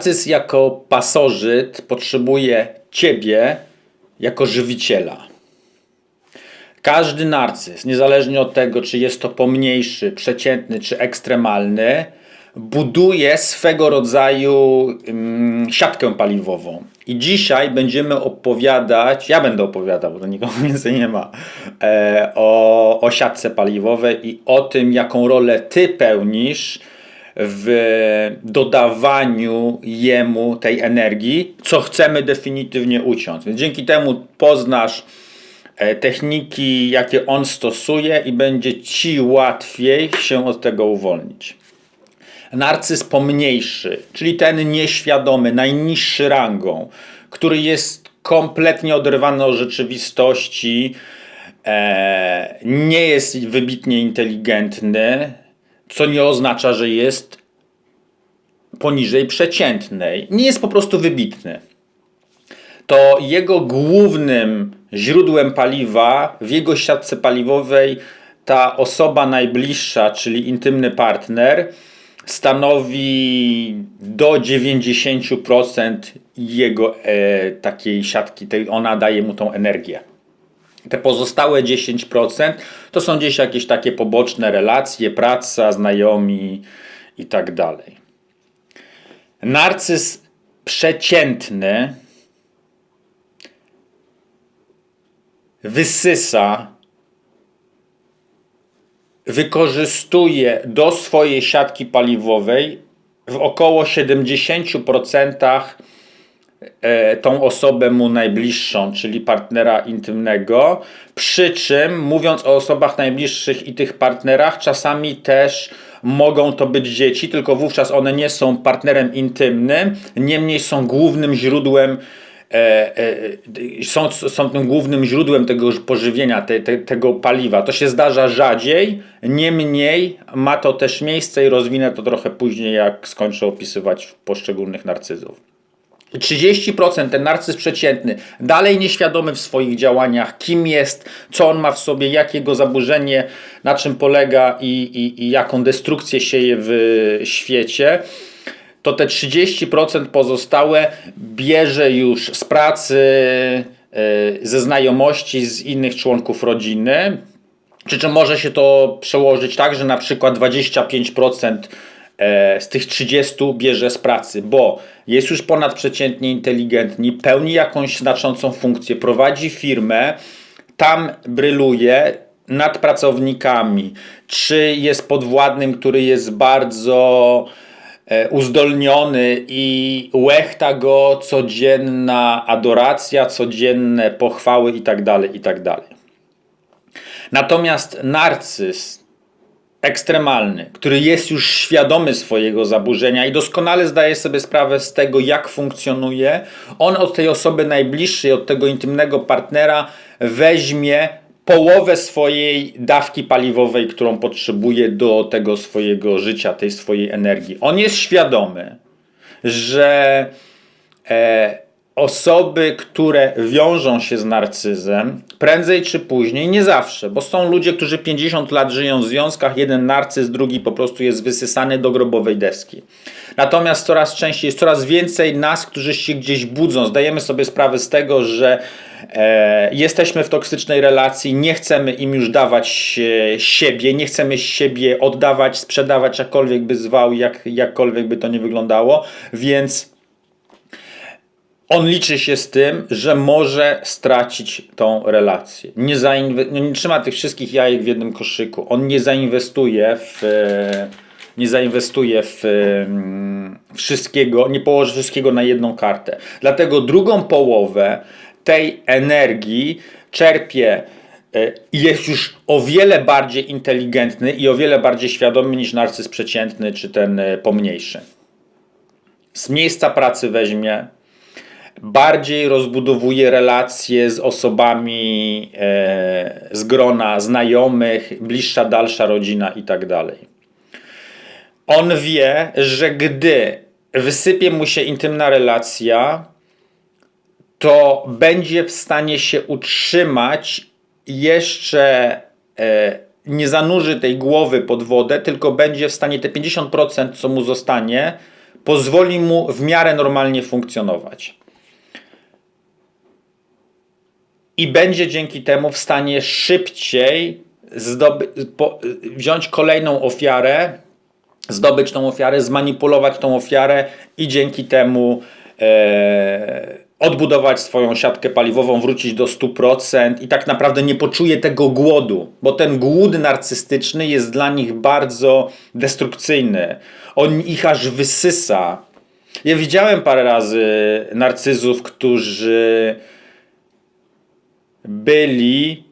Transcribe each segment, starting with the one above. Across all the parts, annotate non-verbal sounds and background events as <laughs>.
Narcyz jako pasożyt potrzebuje ciebie jako żywiciela. Każdy narcyz, niezależnie od tego, czy jest to pomniejszy, przeciętny czy ekstremalny, buduje swego rodzaju mm, siatkę paliwową. I dzisiaj będziemy opowiadać, ja będę opowiadał, bo to nikogo <laughs> więcej nie ma, e, o, o siatce paliwowej i o tym, jaką rolę ty pełnisz w dodawaniu jemu tej energii, co chcemy definitywnie uciąć. Więc dzięki temu poznasz e, techniki, jakie on stosuje i będzie ci łatwiej się od tego uwolnić. Narcyz pomniejszy, czyli ten nieświadomy, najniższy rangą, który jest kompletnie oderwany od rzeczywistości, e, nie jest wybitnie inteligentny, co nie oznacza, że jest poniżej przeciętnej. Nie jest po prostu wybitny. To jego głównym źródłem paliwa w jego siatce paliwowej ta osoba najbliższa, czyli intymny partner, stanowi do 90% jego e, takiej siatki, tej, ona daje mu tą energię. Te pozostałe 10% to są gdzieś jakieś takie poboczne relacje, praca, znajomi i tak dalej. Narcyz przeciętny wysysa, wykorzystuje do swojej siatki paliwowej w około 70% e, tą osobę mu najbliższą, czyli partnera intymnego. Przy czym, mówiąc o osobach najbliższych i tych partnerach, czasami też mogą to być dzieci, tylko wówczas one nie są partnerem intymnym, niemniej są głównym źródłem. E, e, są, są tym głównym źródłem tego pożywienia, te, te, tego paliwa. To się zdarza rzadziej, niemniej ma to też miejsce i rozwinę to trochę później, jak skończę opisywać poszczególnych narcyzów. 30% ten narcyz przeciętny, dalej nieświadomy w swoich działaniach, kim jest, co on ma w sobie, jakie jego zaburzenie, na czym polega i, i, i jaką destrukcję sieje w świecie, to te 30% pozostałe bierze już z pracy, e, ze znajomości, z innych członków rodziny. Przy czym może się to przełożyć tak, że na przykład 25% E, z tych 30 bierze z pracy, bo jest już ponadprzeciętnie inteligentni, pełni jakąś znaczącą funkcję, prowadzi firmę, tam bryluje nad pracownikami, czy jest podwładnym, który jest bardzo e, uzdolniony i łechta go codzienna adoracja, codzienne pochwały itd., tak itd. Tak Natomiast narcyz ekstremalny, który jest już świadomy swojego zaburzenia i doskonale zdaje sobie sprawę z tego, jak funkcjonuje, on od tej osoby najbliższej, od tego intymnego partnera weźmie połowę swojej dawki paliwowej, którą potrzebuje do tego swojego życia, tej swojej energii. On jest świadomy, że e, osoby, które wiążą się z narcyzem, prędzej czy później, nie zawsze, bo są ludzie, którzy 50 lat żyją w związkach, jeden narcyz, drugi po prostu jest wysysany do grobowej deski. Natomiast coraz częściej jest coraz więcej nas, którzy się gdzieś budzą, zdajemy sobie sprawę z tego, że e, jesteśmy w toksycznej relacji, nie chcemy im już dawać e, siebie, nie chcemy siebie oddawać, sprzedawać, jakkolwiek by zwał, jak, jakkolwiek by to nie wyglądało, więc on liczy się z tym, że może stracić tą relację. Nie, no nie trzyma tych wszystkich jajek w jednym koszyku. On nie zainwestuje w, nie zainwestuje w mm, wszystkiego, nie położy wszystkiego na jedną kartę. Dlatego drugą połowę tej energii czerpie e, i jest już o wiele bardziej inteligentny i o wiele bardziej świadomy niż narcyz przeciętny czy ten e, pomniejszy. Z miejsca pracy weźmie, bardziej rozbudowuje relacje z osobami e, z grona znajomych, bliższa, dalsza rodzina itd. Tak On wie, że gdy wysypie mu się intymna relacja, to będzie w stanie się utrzymać jeszcze e, nie zanurzy tej głowy pod wodę, tylko będzie w stanie te 50%, co mu zostanie, pozwoli mu w miarę normalnie funkcjonować. I będzie dzięki temu w stanie szybciej po, wziąć kolejną ofiarę, zdobyć tą ofiarę, zmanipulować tą ofiarę i dzięki temu e, odbudować swoją siatkę paliwową, wrócić do 100% i tak naprawdę nie poczuje tego głodu, bo ten głód narcystyczny jest dla nich bardzo destrukcyjny. On ich aż wysysa. Ja widziałem parę razy narcyzów, którzy byli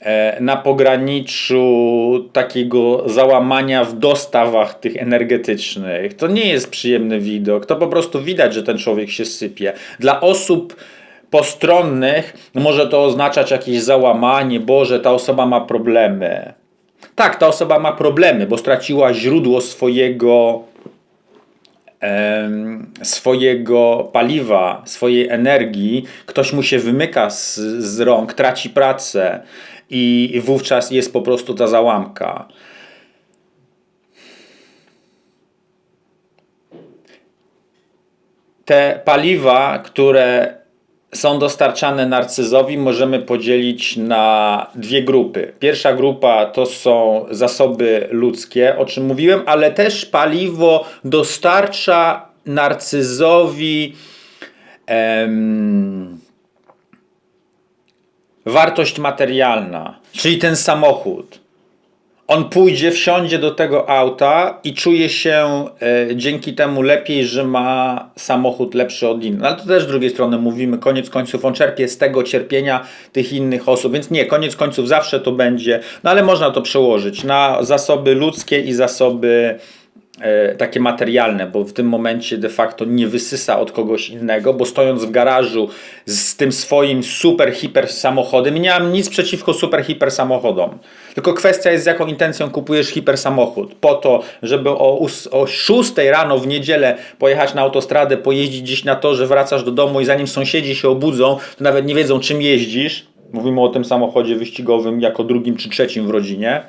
e, na pograniczu takiego załamania w dostawach tych energetycznych. To nie jest przyjemny widok. To po prostu widać, że ten człowiek się sypie. Dla osób postronnych może to oznaczać jakieś załamanie, Boże, ta osoba ma problemy. Tak, ta osoba ma problemy, bo straciła źródło swojego swojego paliwa, swojej energii, ktoś mu się wymyka z, z rąk, traci pracę i wówczas jest po prostu ta załamka. Te paliwa, które są dostarczane narcyzowi, możemy podzielić na dwie grupy. Pierwsza grupa to są zasoby ludzkie, o czym mówiłem, ale też paliwo dostarcza narcyzowi em, wartość materialna, czyli ten samochód. On pójdzie, wsiądzie do tego auta i czuje się e, dzięki temu lepiej, że ma samochód lepszy od innych. No, ale to też z drugiej strony mówimy, koniec końców on czerpie z tego cierpienia tych innych osób, więc nie, koniec końców zawsze to będzie, no ale można to przełożyć na zasoby ludzkie i zasoby takie materialne, bo w tym momencie de facto nie wysysa od kogoś innego, bo stojąc w garażu z tym swoim super, hiper samochodem, nie mam nic przeciwko super, hiper samochodom. Tylko kwestia jest, z jaką intencją kupujesz hiper samochód. Po to, żeby o, o 6 rano w niedzielę pojechać na autostradę, pojeździć gdzieś na torze, wracasz do domu i zanim sąsiedzi się obudzą, to nawet nie wiedzą czym jeździsz. Mówimy o tym samochodzie wyścigowym jako drugim czy trzecim w rodzinie.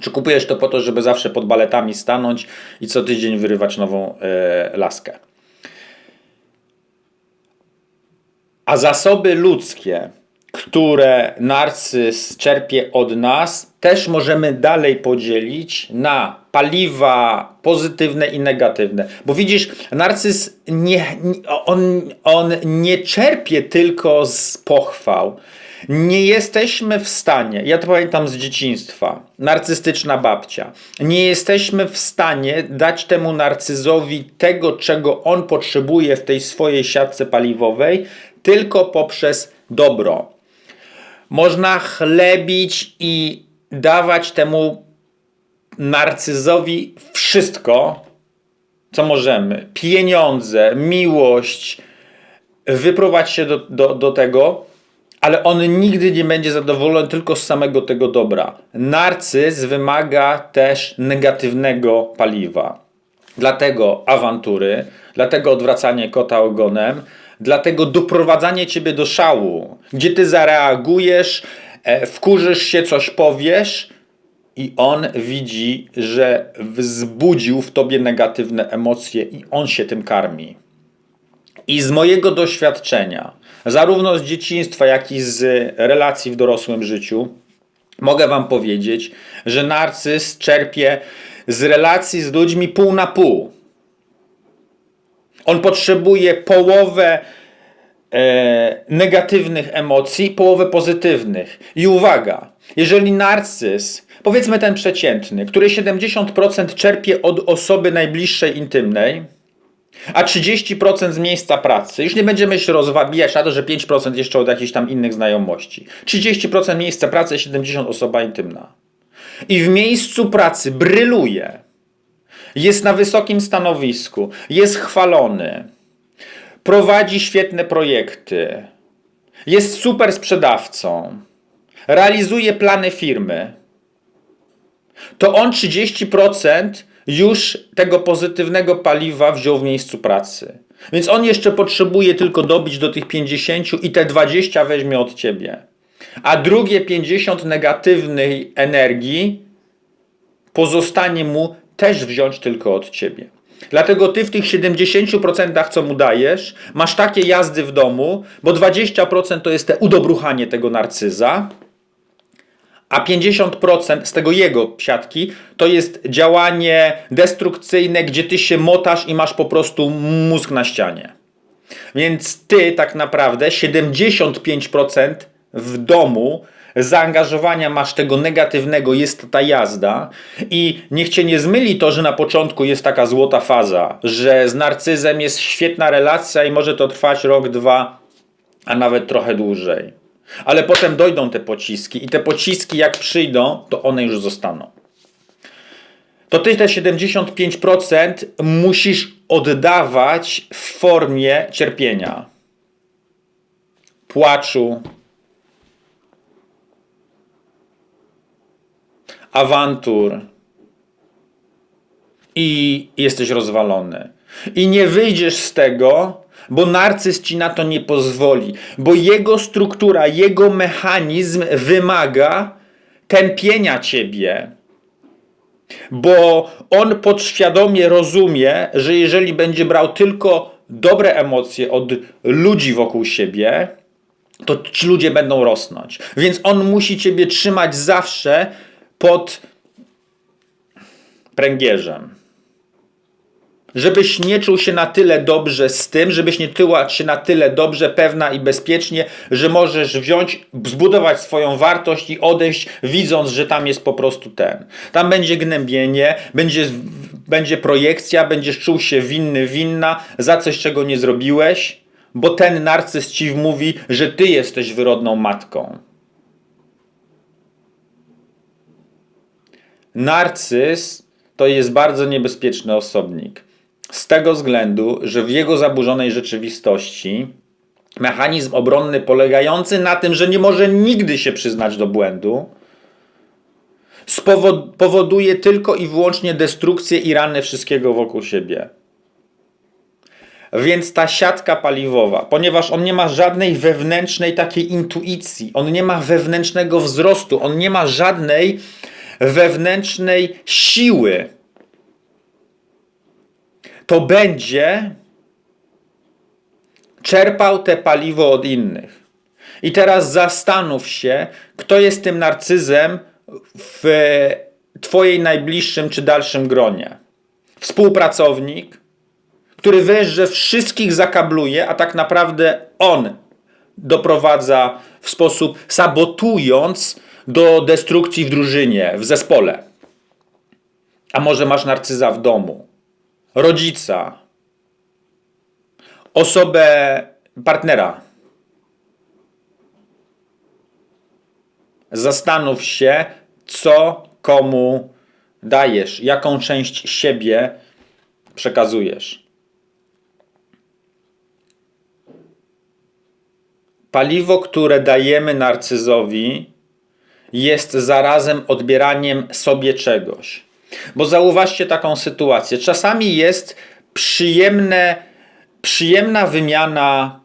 Czy kupujesz to po to, żeby zawsze pod baletami stanąć i co tydzień wyrywać nową e, laskę? A zasoby ludzkie, które narcyz czerpie od nas, też możemy dalej podzielić na paliwa pozytywne i negatywne. Bo widzisz, narcyz nie, on, on nie czerpie tylko z pochwał. Nie jesteśmy w stanie, ja to pamiętam z dzieciństwa, narcystyczna babcia, nie jesteśmy w stanie dać temu narcyzowi tego, czego on potrzebuje w tej swojej siatce paliwowej, tylko poprzez dobro. Można chlebić i dawać temu narcyzowi wszystko, co możemy. Pieniądze, miłość, wyprowadź się do, do, do tego, ale on nigdy nie będzie zadowolony tylko z samego tego dobra. Narcyz wymaga też negatywnego paliwa. Dlatego awantury, dlatego odwracanie kota ogonem, dlatego doprowadzanie ciebie do szału, gdzie ty zareagujesz, e, wkurzysz się, coś powiesz i on widzi, że wzbudził w tobie negatywne emocje i on się tym karmi. I z mojego doświadczenia, zarówno z dzieciństwa, jak i z relacji w dorosłym życiu, mogę Wam powiedzieć, że narcyz czerpie z relacji z ludźmi pół na pół. On potrzebuje połowę e, negatywnych emocji, połowę pozytywnych. I uwaga, jeżeli narcyz, powiedzmy ten przeciętny, który 70% czerpie od osoby najbliższej, intymnej, a 30% z miejsca pracy. Już nie będziemy się rozwabijać na to, że 5% jeszcze od jakichś tam innych znajomości. 30% miejsca pracy, 70% osoba intymna. I w miejscu pracy bryluje. Jest na wysokim stanowisku, jest chwalony, prowadzi świetne projekty, jest super sprzedawcą, realizuje plany firmy. To on 30% już tego pozytywnego paliwa wziął w miejscu pracy. Więc on jeszcze potrzebuje tylko dobić do tych 50 i te 20 weźmie od ciebie. A drugie 50 negatywnej energii pozostanie mu też wziąć tylko od ciebie. Dlatego ty w tych 70%, co mu dajesz, masz takie jazdy w domu, bo 20% to jest te udobruchanie tego narcyza, a 50% z tego jego siatki to jest działanie destrukcyjne, gdzie ty się motasz i masz po prostu mózg na ścianie. Więc ty tak naprawdę 75% w domu zaangażowania masz tego negatywnego, jest ta jazda i niech cię nie zmyli to, że na początku jest taka złota faza, że z narcyzem jest świetna relacja i może to trwać rok, dwa, a nawet trochę dłużej. Ale potem dojdą te pociski i te pociski jak przyjdą, to one już zostaną. To ty te 75% musisz oddawać w formie cierpienia, płaczu, awantur i jesteś rozwalony. I nie wyjdziesz z tego, bo narcyz ci na to nie pozwoli, bo jego struktura, jego mechanizm wymaga tępienia ciebie. Bo on podświadomie rozumie, że jeżeli będzie brał tylko dobre emocje od ludzi wokół siebie, to ci ludzie będą rosnąć. Więc on musi ciebie trzymać zawsze pod pręgierzem. Żebyś nie czuł się na tyle dobrze z tym, żebyś nie czuła się na tyle dobrze, pewna i bezpiecznie, że możesz wziąć, zbudować swoją wartość i odejść, widząc, że tam jest po prostu ten. Tam będzie gnębienie, będzie, będzie projekcja, będziesz czuł się winny, winna za coś, czego nie zrobiłeś, bo ten narcyz ci mówi, że ty jesteś wyrodną matką. Narcyz to jest bardzo niebezpieczny osobnik. Z tego względu, że w jego zaburzonej rzeczywistości mechanizm obronny polegający na tym, że nie może nigdy się przyznać do błędu, powoduje tylko i wyłącznie destrukcję i rany wszystkiego wokół siebie. Więc ta siatka paliwowa, ponieważ on nie ma żadnej wewnętrznej takiej intuicji, on nie ma wewnętrznego wzrostu, on nie ma żadnej wewnętrznej siły, to będzie czerpał te paliwo od innych. I teraz zastanów się, kto jest tym narcyzem w Twojej najbliższym czy dalszym gronie. Współpracownik, który wiesz, że wszystkich zakabluje, a tak naprawdę on doprowadza w sposób sabotując do destrukcji w drużynie, w zespole. A może masz narcyza w domu, rodzica, osobę, partnera. Zastanów się, co komu dajesz, jaką część siebie przekazujesz. Paliwo, które dajemy narcyzowi, jest zarazem odbieraniem sobie czegoś. Bo zauważcie taką sytuację. Czasami jest przyjemne, przyjemna wymiana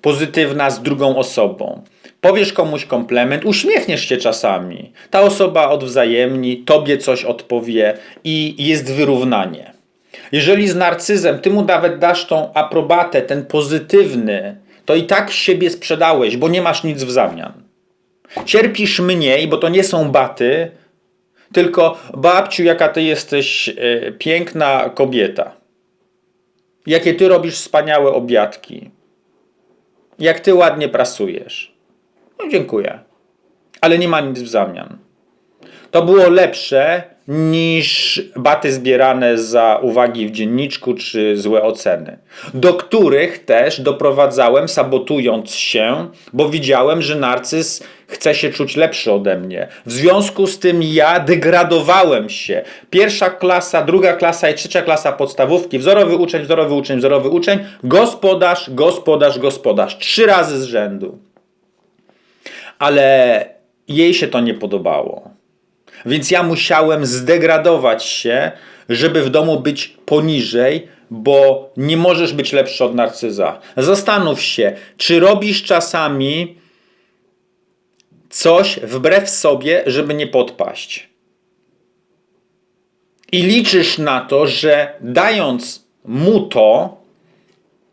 pozytywna z drugą osobą. Powiesz komuś komplement, uśmiechniesz się czasami. Ta osoba odwzajemni, tobie coś odpowie i jest wyrównanie. Jeżeli z narcyzem ty mu nawet dasz tą aprobatę, ten pozytywny, to i tak siebie sprzedałeś, bo nie masz nic w zamian. Cierpisz mniej, bo to nie są baty, tylko babciu, jaka ty jesteś e, piękna kobieta. Jakie ty robisz wspaniałe obiadki. Jak ty ładnie prasujesz. No dziękuję. Ale nie ma nic w zamian. To było lepsze niż baty zbierane za uwagi w dzienniczku czy złe oceny, do których też doprowadzałem sabotując się, bo widziałem, że narcyz chce się czuć lepszy ode mnie. W związku z tym ja degradowałem się. Pierwsza klasa, druga klasa i trzecia klasa podstawówki, wzorowy uczeń, wzorowy uczeń, wzorowy uczeń, gospodarz, gospodarz, gospodarz. Trzy razy z rzędu. Ale jej się to nie podobało. Więc ja musiałem zdegradować się, żeby w domu być poniżej, bo nie możesz być lepszy od narcyza. Zastanów się, czy robisz czasami coś wbrew sobie, żeby nie podpaść. I liczysz na to, że dając mu to,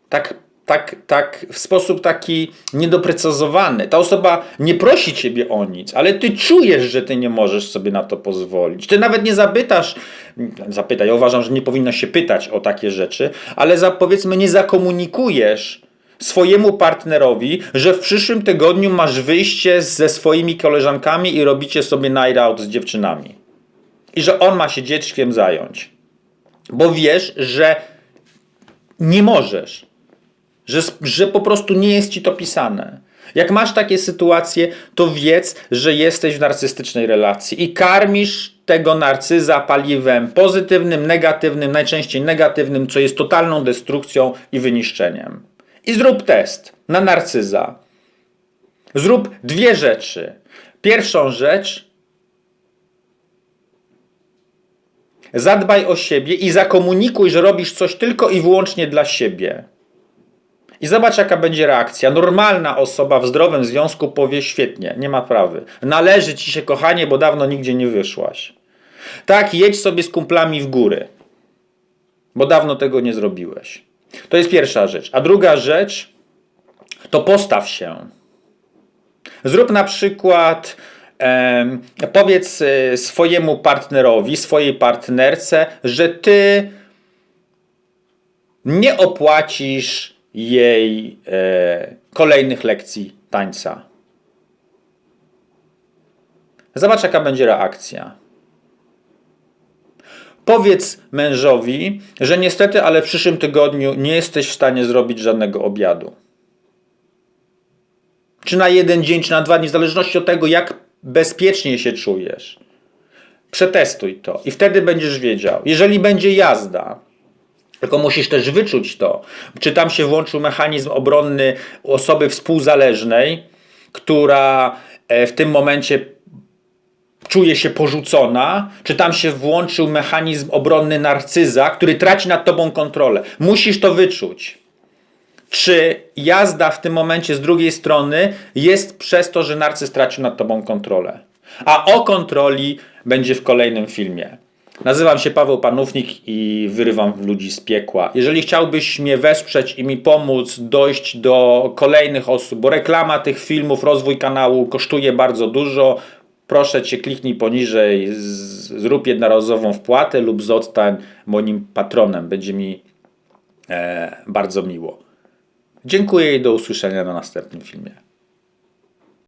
tak, tak, tak w sposób taki niedoprecyzowany, ta osoba nie prosi ciebie o nic, ale ty czujesz, że ty nie możesz sobie na to pozwolić. Ty nawet nie zapytasz, zapytaj, ja uważam, że nie powinno się pytać o takie rzeczy, ale za, powiedzmy nie zakomunikujesz swojemu partnerowi, że w przyszłym tygodniu masz wyjście ze swoimi koleżankami i robicie sobie night out z dziewczynami. I że on ma się dzieckiem zająć. Bo wiesz, że nie możesz. Że, że po prostu nie jest ci to pisane. Jak masz takie sytuacje, to wiedz, że jesteś w narcystycznej relacji i karmisz tego narcyza paliwem pozytywnym, negatywnym, najczęściej negatywnym, co jest totalną destrukcją i wyniszczeniem. I zrób test na narcyza. Zrób dwie rzeczy. Pierwszą rzecz, zadbaj o siebie i zakomunikuj, że robisz coś tylko i wyłącznie dla siebie. I zobacz, jaka będzie reakcja. Normalna osoba w zdrowym związku powie: świetnie, nie ma prawy. Należy ci się, kochanie, bo dawno nigdzie nie wyszłaś. Tak, jedź sobie z kumplami w góry, bo dawno tego nie zrobiłeś. To jest pierwsza rzecz. A druga rzecz to postaw się. Zrób na przykład, em, powiedz e, swojemu partnerowi, swojej partnerce, że ty nie opłacisz jej e, kolejnych lekcji tańca. Zobacz, jaka będzie reakcja. Powiedz mężowi, że niestety, ale w przyszłym tygodniu nie jesteś w stanie zrobić żadnego obiadu. Czy na jeden dzień, czy na dwa dni, w zależności od tego, jak bezpiecznie się czujesz. Przetestuj to i wtedy będziesz wiedział. Jeżeli będzie jazda, tylko musisz też wyczuć to, czy tam się włączył mechanizm obronny osoby współzależnej, która e, w tym momencie czuje się porzucona, czy tam się włączył mechanizm obronny narcyza, który traci nad tobą kontrolę. Musisz to wyczuć. Czy jazda w tym momencie z drugiej strony jest przez to, że narcyz stracił nad tobą kontrolę. A o kontroli będzie w kolejnym filmie. Nazywam się Paweł Panównik i wyrywam ludzi z piekła. Jeżeli chciałbyś mnie wesprzeć i mi pomóc dojść do kolejnych osób, bo reklama tych filmów, rozwój kanału kosztuje bardzo dużo, proszę cię kliknij poniżej, zrób jednorazową wpłatę lub zostań moim patronem. Będzie mi e, bardzo miło. Dziękuję i do usłyszenia na następnym filmie.